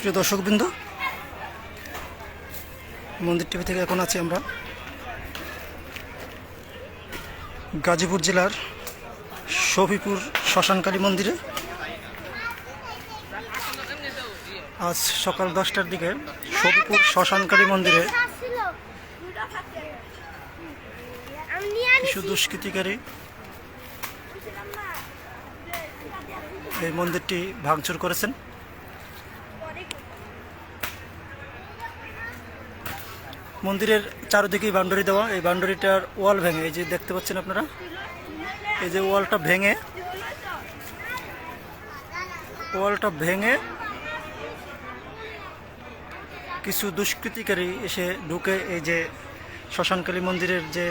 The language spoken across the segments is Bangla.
প্রিয় দর্শকবৃন্দ, মন্দির টিভি থেকে এখন আছি আমরা। গাজীপুর জেলার শফিপুর শ্মশানকালী মন্দিরে। আজ সকাল দশটার দিকে শফিপুর শ্মশানকালী মন্দিরে কিছু দুষ্কৃতিকারী এই মন্দিরটি ভাঙচুর করেছেন। মন্দিরের চারিদিকেই বাউন্ডারি দেওয়া, এই বাউন্ডারিটার ওয়াল ভেঙে, এই যে দেখতে পাচ্ছেন আপনারা? এই যে ওয়ালটা ভেঙে ওয়ালটা ভেঙে কিছু দুষ্কৃতিকারী এসে ঢুকে, এই যে শ্মশানকালী মন্দিরের যে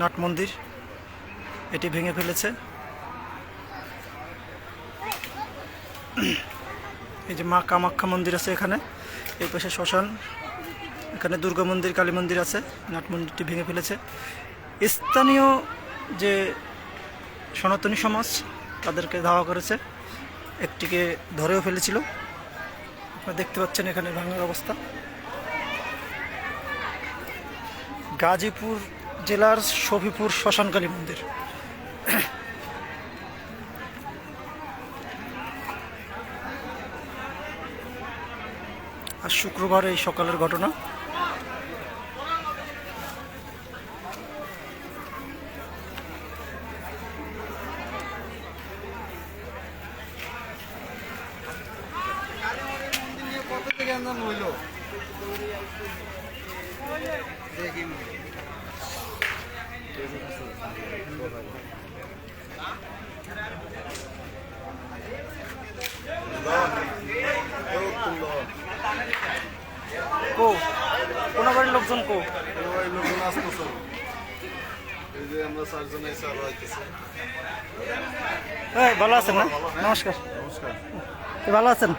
নাট মন্দির, এটি ভেঙে ফেলেছে। এই যে মা কামাখ্যা মন্দির আছে এখানে, এই পাশে শ্মশান। এখানে দুর্গা মন্দির, কালী মন্দির আছে, নাট মন্দিরটি ভেঙে ফেলেছে। স্থানীয় যে সনাতনী সমাজ, তাদেরকে ধাওয়া করেছে, একটিকে ধরেও ফেলেছিল। আপনারা দেখতে পাচ্ছেন এখানে ভাঙার অবস্থা। গাজীপুর জেলার শফিপুর শ্মশানকালী মন্দির। আর শুক্রবার এই সকালের ঘটনা। আনন্দ হইল। দেখি। কো? কোন বাড়ির লোকজন কো? লোকজন আসতেছে এই যে আমরা চারজন এসে আরও আইতেছে। ভালো আছেন না? নমস্কার। নমস্কার। এই ভালো আছেন?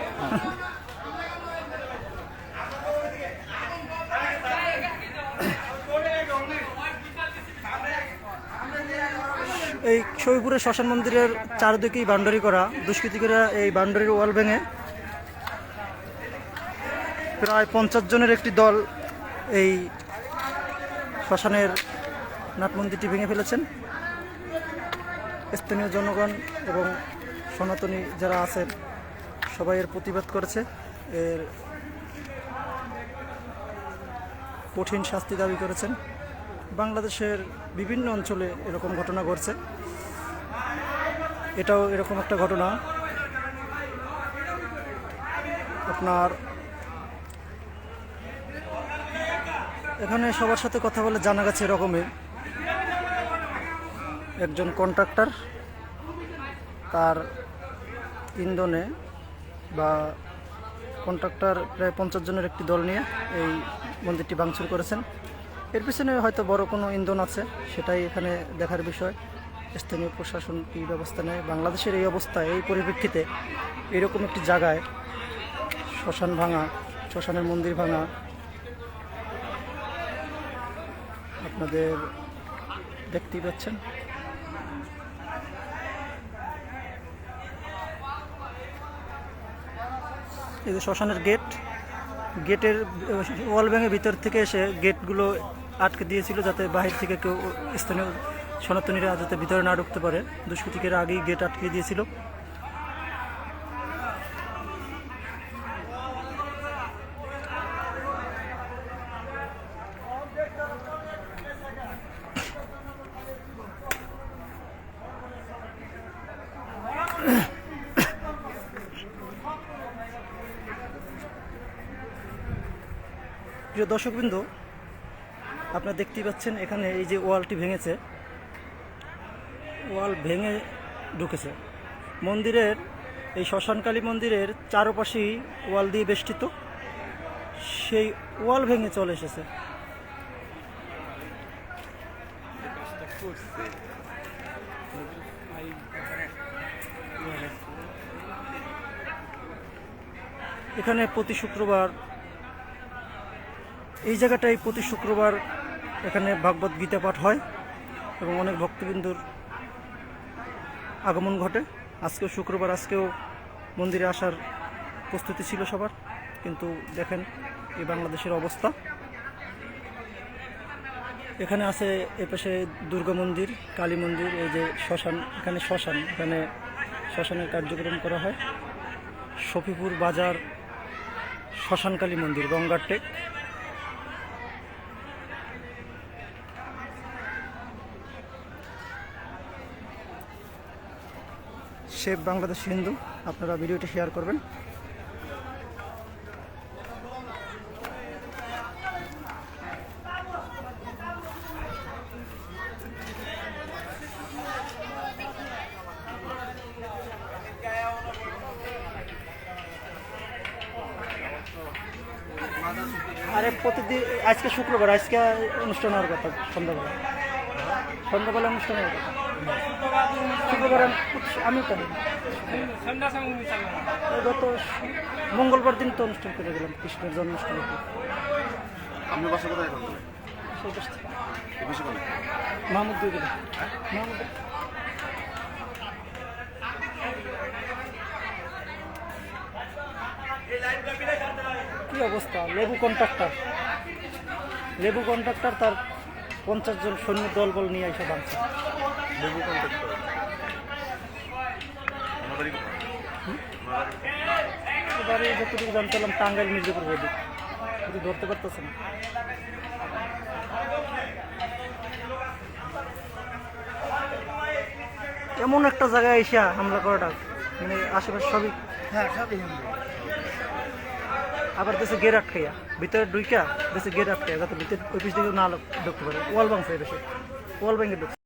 এই শৈপুরের শ্মশান মন্দিরের চারদিকেই বাউন্ডারি করা, দুষ্কৃতিকেরা এই বাউন্ডারির ওয়াল ভেঙে প্রায় পঞ্চাশ জনের একটি দল এই শ্মশানের নাট মন্দিরটি ভেঙে ফেলেছেন। স্থানীয় জনগণ এবং সনাতনী যারা আছেন, সবাই এর প্রতিবাদ করেছে। এর কঠিন শাস্তি দাবি করেছেন। বাংলাদেশের বিভিন্ন অঞ্চলে এরকম ঘটনা ঘটছে। এটাও এরকম একটা ঘটনা। আপনার এখানে সবার সাথে কথা বলে জানা গেছে এরকমই। একজন কন্ট্রাক্টর তার ইন্ধনে বা কন্ট্রাক্টর প্রায় পঞ্চাশ জনের একটি দল নিয়ে এই মন্দিরটি ভাঙচুর করেছেন। এর পিছনে হয়তো বড় কোনো ইন্ধন আছে, সেটাই এখানে দেখার বিষয়। স্থানীয় প্রশাসন কী ব্যবস্থা নেয়? বাংলাদেশের এই অবস্থায় এই পরিপ্রেক্ষিতে এরকম একটি জায়গায় শ্মশান ভাঙা, শ্মশানের মন্দির ভাঙা, আপনাদের দেখতেই পাচ্ছেন। এই যে শ্মশানের গেট গেটের ওয়াল ভেঙে ভিতর থেকে এসে গেটগুলো আটকে দিয়েছিল যাতে বাহির থেকে কেউ স্থানীয় সনাতনীরা যাতে ভিতরে না ঢুকতে পারে। দুষ্কৃতিকেরা আগেই গেট আটকে দিয়েছিল। প্রিয় দর্শকবৃন্দ আপনারা দেখতেই পাচ্ছেন, এখানে এই যে ওয়ালটি ভেঙেছে। ওয়াল ভেঙে ঢুকেছে। মন্দিরের, এই শ্মশানকালী মন্দিরের চারপাশেই ওয়াল দিয়ে বেষ্টিত, সেই ওয়াল ভেঙে চলে এসেছে। এখানে প্রতি শুক্রবার, এই জায়গাটায় প্রতি শুক্রবার এখানে ভাগবত গীতা পাঠ হয় এবং অনেক ভক্তবিন্দুর আগমন ঘটে। আজকেও শুক্রবার, আজকেও মন্দিরে আসার প্রস্তুতি ছিল সবার। কিন্তু দেখেন এই বাংলাদেশের অবস্থা। এখানে আছে এপাশে দুর্গা মন্দির, কালী মন্দির, এই যে শ্মশান, এখানে শ্মশান, এখানে শ্মশানের কার্যক্রম করা হয়। শফিপুর বাজার শ্মশানকালী মন্দির, গঙ্গার টেক। শেফ বাংলাদেশ হিন্দু, আপনারা ভিডিওটি শেয়ার করবেন। আরে প্রতিদিন, আজকে শুক্রবার, আজকে অনুষ্ঠান হওয়ার কথা, সন্ধ্যাবেলা। সন্ধ্যাবেলা অনুষ্ঠান হওয়ার কথা। শুক্রবার আমি- গত মঙ্গলবার দিন তো অনুষ্ঠান করে গেলাম কৃষ্ণের জন্মাষ্টমী। বাসা কোথায় এখন? মাহমুদ মাহমুদ কি অবস্থা? লেবু কন্ট্রাক্টর। লেবু কন্ট্রাক্টর তার পঞ্চাশ জন সৈন্য দলবল নিয়ে এসে বাঁধছে। লেবু কন্ট্যাক্ট করে আমার এবারে যতটুকু জানতে পারলাম টাঙ্গাইল মির্জাপুর কিন্তু ধরতে পারতেছে না এমন একটা জায়গায় এসে হামলা করাটা মানে আশেপাশে সবই হ্যাঁ সবই আবার দেশে গেট আটকাইয়া ভিতরে দুইটা দেশে গেট আটকাইয়া যাতে ভিতরে অফিস দিকে না ঢুকতে পারে। ওয়াল ভাঙছে দেশে। ওয়াল ভেঙে ঢুকছে।